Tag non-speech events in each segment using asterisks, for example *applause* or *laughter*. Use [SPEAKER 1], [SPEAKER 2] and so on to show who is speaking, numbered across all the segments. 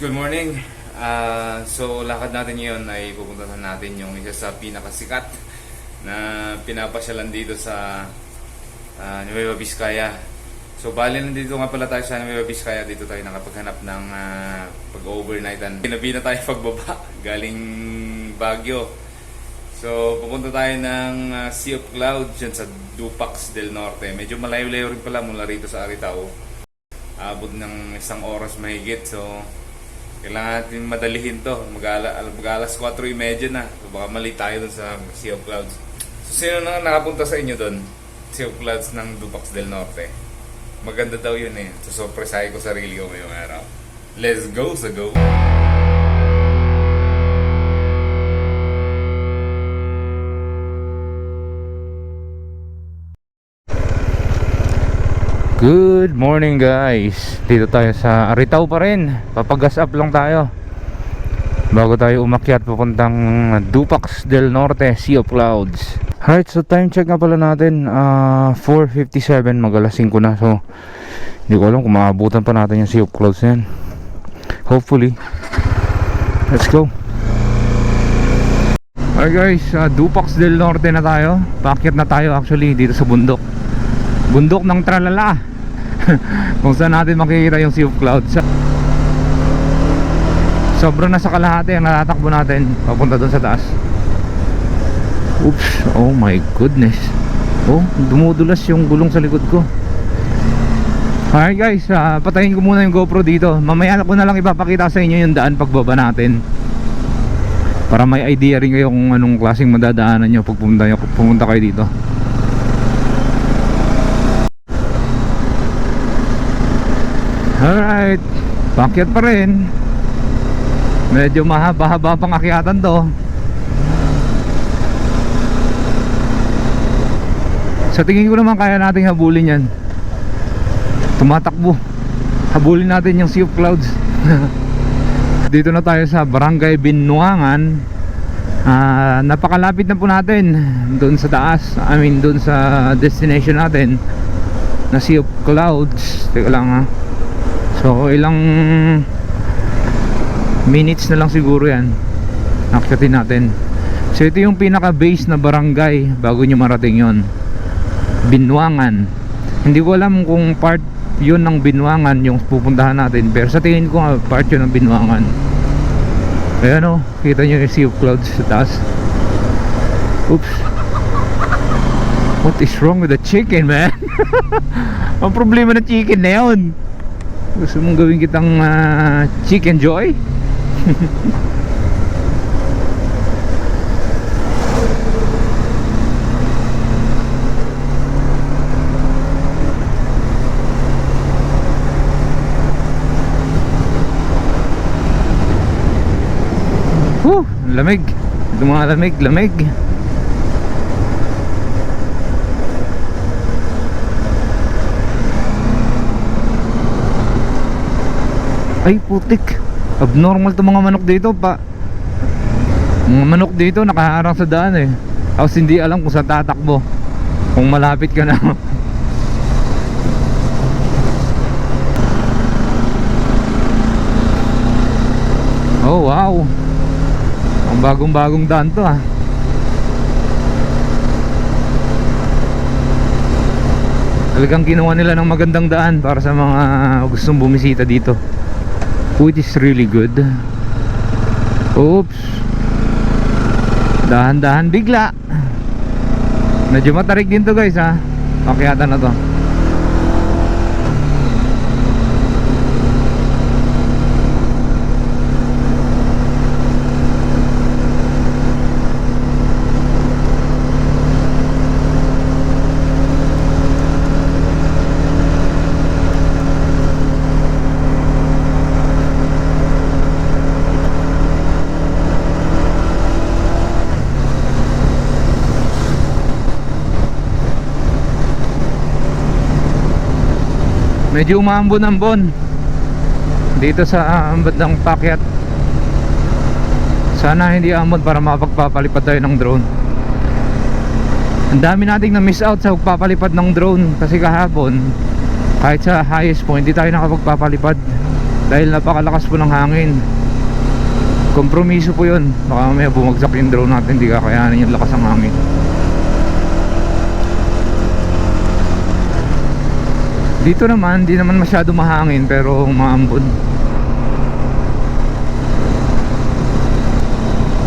[SPEAKER 1] good morning. Ah, so, lakad natin ngayon ay pupuntahan natin yung isa sa pinakasikat na pinapasyalan dito sa ah, Nueva Vizcaya. So, bali nandito nga pala tayo sa Nueva Vizcaya. Dito tayo nakapaghanap ng ah, pag-overnightan. Ginabi na tayo *laughs* pagbaba galing Baguio. So, pupunta tayo ng ah, Sea of Clouds dyan sa Dupax del Norte. Medyo malayo-layo rin pala mula rito sa Aritao abot ng isang oras mahigit. So, kailangan natin madalihin to. Mag-ala, mag-alas 4.30 na. So, baka mali tayo dun sa Sea of Clouds. So, sino na nakapunta sa inyo dun? Sea of Clouds ng Dupax del Norte. Maganda daw yun eh. So, surpresahe ko sarili ko ngayong araw. Let's go sa go! Good morning guys. Dito tayo sa Aritaw pa rin. Papagas up lang tayo. Bago tayo umakyat papuntang Dupax del Norte Sea of Clouds. Alright so time check nga pala natin. Ah 4.57 mag alas 5 na. So hindi ko alam kung maabutan pa natin yung Sea of Clouds yan. Hopefully. Let's go. Alright guys. Ah, Dupax del Norte na tayo. Paakyat na tayo actually dito sa bundok bundok ng tralala. *laughs* Kung saan natin makikita yung Sea of Clouds. Sobrang nasa kalahati ang natatakbo natin papunta doon sa taas. Oops. Oh my goodness. Oh dumudulas yung gulong sa likod ko. Alright guys, ah, patayin ko muna yung GoPro dito. Mamaya ko na lang ipapakita sa inyo yung daan pagbaba natin. Para may idea rin kayo kung anong klaseng madadaanan nyo pag pumunta, pumunta kayo dito Alright Pakyat pa rin? Medyo mahaba-haba pang akyatan to. Sa tingin ko naman kaya nating habulin yan. Tumatakbo. Habulin natin yung Sea of Clouds. *laughs* Dito na tayo sa Barangay Binuangan Ah, napakalapit na po natin. Doon sa taas. I mean doon sa destination natin. Na Sea of Clouds. Teka lang ha So ilang minutes na lang siguro yan. Akyatin natin. So ito yung pinaka base na barangay bago nyo marating yon Binwangan. Hindi ko alam kung part yun ng Binwangan yung pupuntahan natin Pero sa tingin ko nga part yun ng Binwangan. Ayan o, kita nyo yung Sea of Clouds sa taas. Oops. What is wrong with the chicken man? *laughs* Ang problema ng chicken na yun gusto mong gawin kitang ah, chicken joy? *laughs* Whew, lamig. Lumalamig, lamig. Ay putik. Abnormal to mga manok dito pa. Mga manok dito nakaharang sa daan eh. Tapos hindi alam kung saan tatakbo. Kung malapit ka na. *laughs* Oh wow. Ang bagong bagong daan to ah. Talagang ginawa nila ng magandang daan para sa mga gustong bumisita dito food is really good. Oops. Dahan-dahan bigla. Medyo matarik din to guys ha? Pakyata na to medyo umambon-ambon dito sa um, bandang pakyat sana hindi amon para makapagpapalipad tayo ng drone. Ang dami nating na miss out sa pagpapalipad ng drone kasi kahapon kahit sa highest point hindi tayo nakapagpapalipad dahil napakalakas po ng hangin. Kompromiso po yun. Baka mamaya bumagsak yung drone natin hindi kakayanin yung lakas ng hangin dito naman di naman masyado mahangin pero maambon.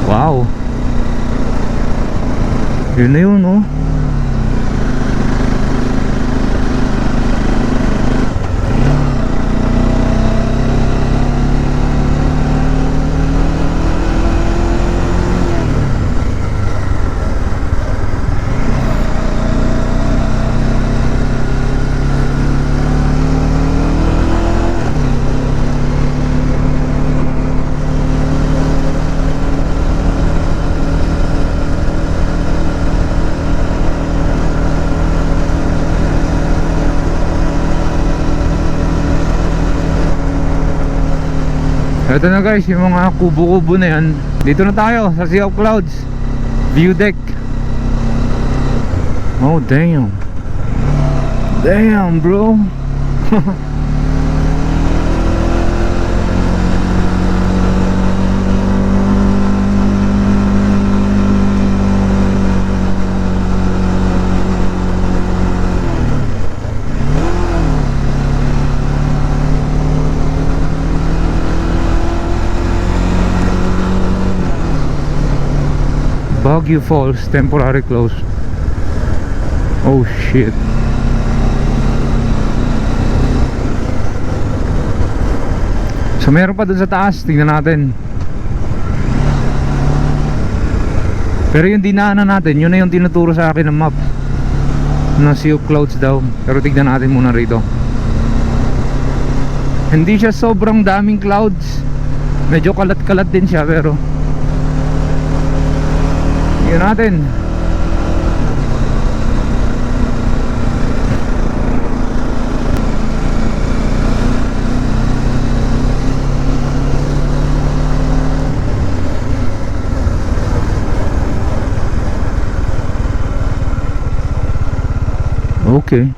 [SPEAKER 1] Wow. Yun na yun oh Ito na guys, yung mga kubo-kubo na yan. Dito na tayo sa Sea of Clouds. View deck. Oh, damn. Damn, bro. *laughs* Baguio Falls temporary closed. Oh shit. So meron pa dun sa taas, tingnan natin. Pero yung dinaanan natin, yun na yung tinuturo sa akin ng map. Na Sea Clouds daw. Pero tignan natin muna rito. Hindi siya sobrang daming clouds. Medyo kalat-kalat din siya pero yun natin Okay.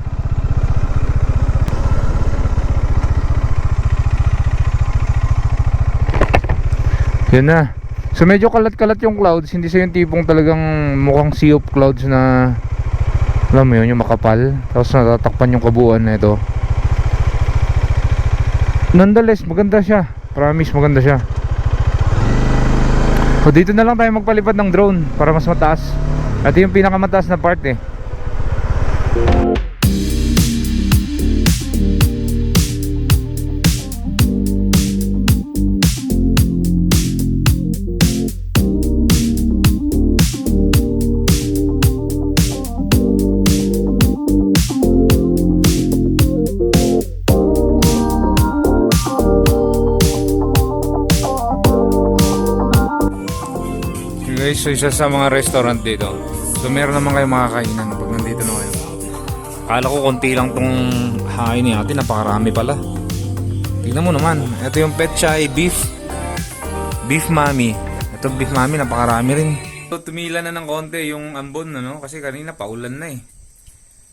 [SPEAKER 1] Yan na. So medyo kalat-kalat yung clouds, hindi siya yung tipong talagang mukhang sea of clouds na alam mo yun, yung makapal. Tapos natatakpan yung kabuuan na ito. Nonetheless, maganda siya. Promise, maganda siya. So dito na lang tayo magpalipad ng drone para mas mataas. Ito yung pinakamataas na part eh. So isa sa mga restaurant dito. So meron naman kayo makakainan pag nandito na kayo. Akala ko konti lang tong hain natin, napakarami pala. Tignan mo naman, ito yung pet chai beef. Beef mami. Ito beef mami, napakarami rin. So tumila na ng konti yung ambon, ano? Kasi kanina paulan na eh.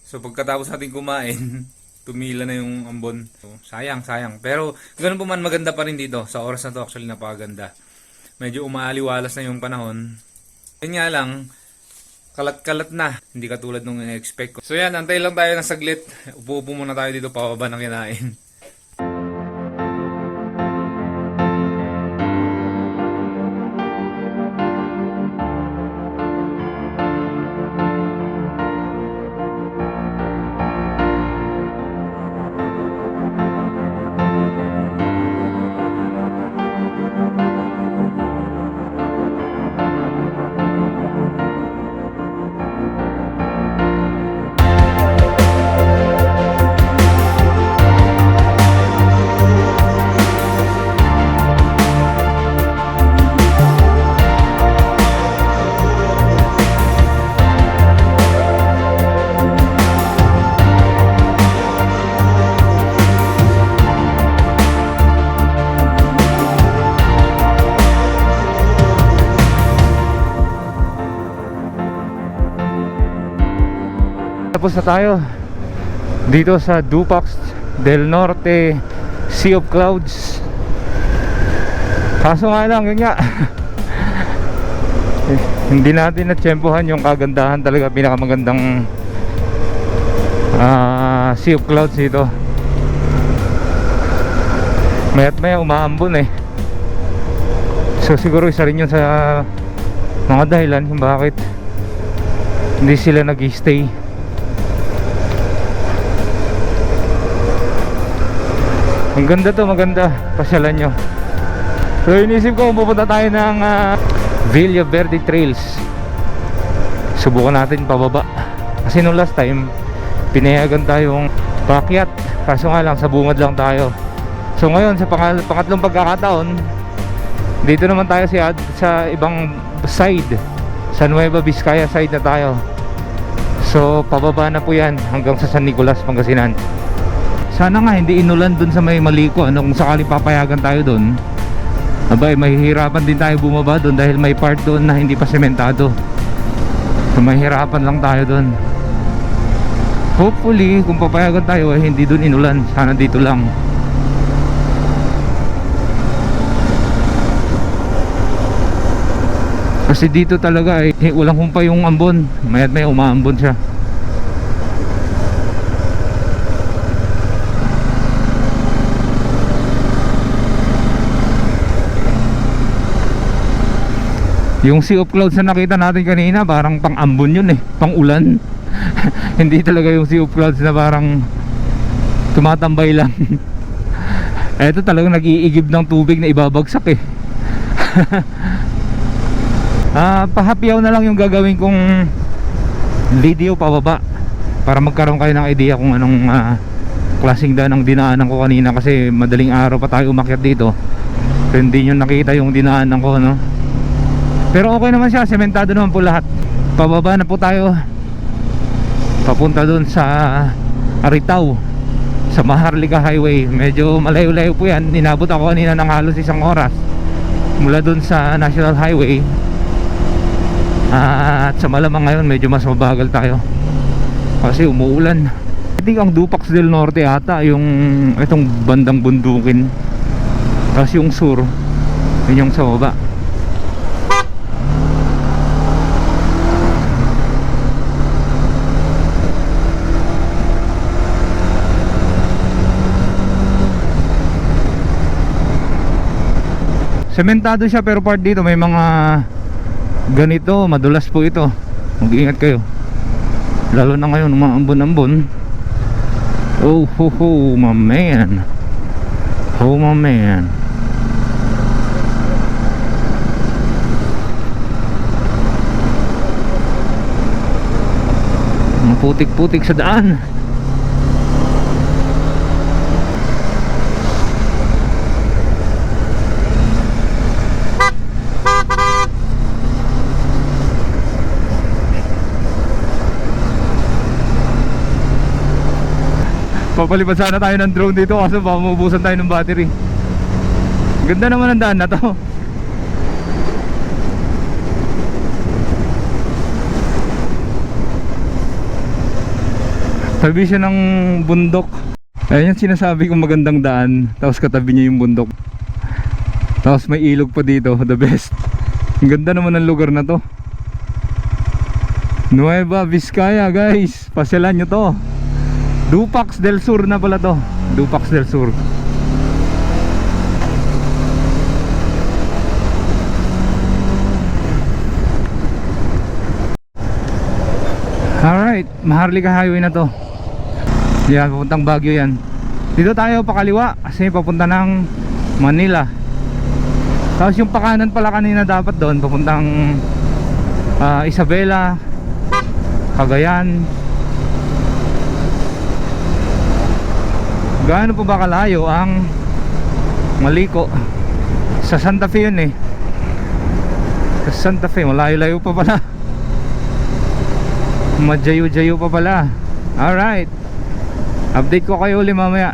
[SPEAKER 1] So pagkatapos natin kumain, *laughs* tumila na yung ambon. So, sayang, sayang. Pero ganun po man maganda pa rin dito. Sa oras na to actually napakaganda medyo umaaliwalas na yung panahon. Yun nga lang, kalat-kalat na. Hindi katulad nung in-expect ko. So yan, antay lang tayo ng saglit. Upo-upo muna tayo dito pababa ng kinain. Tapos na tayo dito sa Dupax del Norte Sea of Clouds Kaso nga lang, yun nga. *laughs* Eh, hindi natin natsyempohan yung kagandahan talaga pinakamagandang ah sea of clouds dito. Mayat maya umaambon eh. So siguro isa rin yun sa mga dahilan kung bakit hindi sila nag-stay. Ang ganda to, maganda. Pasyalan nyo. So inisip ko pupunta tayo ng ah, Villa Verde Trails. Subukan natin pababa. Kasi nung last time, pinayagan tayong pakyat. Kaso nga lang, sa bungad lang tayo. So ngayon, sa pangal- pangatlong pagkakataon, dito naman tayo sa, sa ibang side. Sa Nueva Vizcaya side na tayo. So, pababa na po yan hanggang sa San Nicolas, Pangasinan. Sana nga hindi inulan dun sa may maliko. Ano, kung sakaling papayagan tayo dun, abay, mahihirapan din tayo bumaba dun dahil may part doon na hindi pa sementado. So, mahihirapan lang tayo dun. Hopefully, kung papayagan tayo, eh, hindi dun inulan. Sana dito lang. Kasi dito talaga eh, walang humpay yung ambon. Mayat may umaambon siya. Yung Sea of Clouds na nakita natin kanina, parang pang ambon yun eh, pang ulan. *laughs* Hindi talaga yung Sea of Clouds na parang tumatambay lang. *laughs* Ito talagang nag-iigib ng tubig na ibabagsak eh. *laughs* Ah, pahapyaw na lang yung gagawin kong video pababa para magkaroon kayo ng idea kung anong ah, klaseng daan ang dinaanan ko kanina kasi madaling araw pa tayo umakyat dito. So, hindi nyo nakita yung dinaanan ko, no? Pero okay naman siya, sementado naman po lahat. Pababa na po tayo. Papunta doon sa Aritaw sa Maharlika Highway. Medyo malayo-layo po yan. Inabot ako kanina ng halos isang oras mula doon sa National Highway at sa malamang ngayon medyo mas mabagal tayo kasi umuulan I think ang Dupax del Norte ata yung itong bandang bundukin tapos yung sur yun yung sa baba sementado siya pero part dito may mga ganito madulas po ito. Mag-iingat kayo. Lalo na ngayon umaambon-ambon. Oh ho ho my man. Oh my man. Putik-putik sa daan Papalipad sana tayo ng drone dito kasi baka maubusan tayo ng battery. Ganda naman ang daan na to. *laughs* Tabi siya ng bundok. Ayun yung sinasabi kong magandang daan. Tapos katabi niya yung bundok. Tapos may ilog pa dito. *laughs* The best. Ang ganda naman ng lugar na to. Nueva Vizcaya guys. Pasyalan nyo to. Dupax del Sur na pala to. Dupax del Sur. Alright, Maharlika Highway na to. Yan, papuntang Baguio yan. Dito tayo pakaliwa kasi papunta ng Manila. Tapos yung pakanan pala kanina dapat doon Papuntang ah, Isabela Cagayan Gaano po ba kalayo ang Maliko? Sa Santa Fe yun eh. Sa Santa Fe, malayo-layo pa pala. Madyayo-jayo pa pala. Alright. Update ko kayo uli mamaya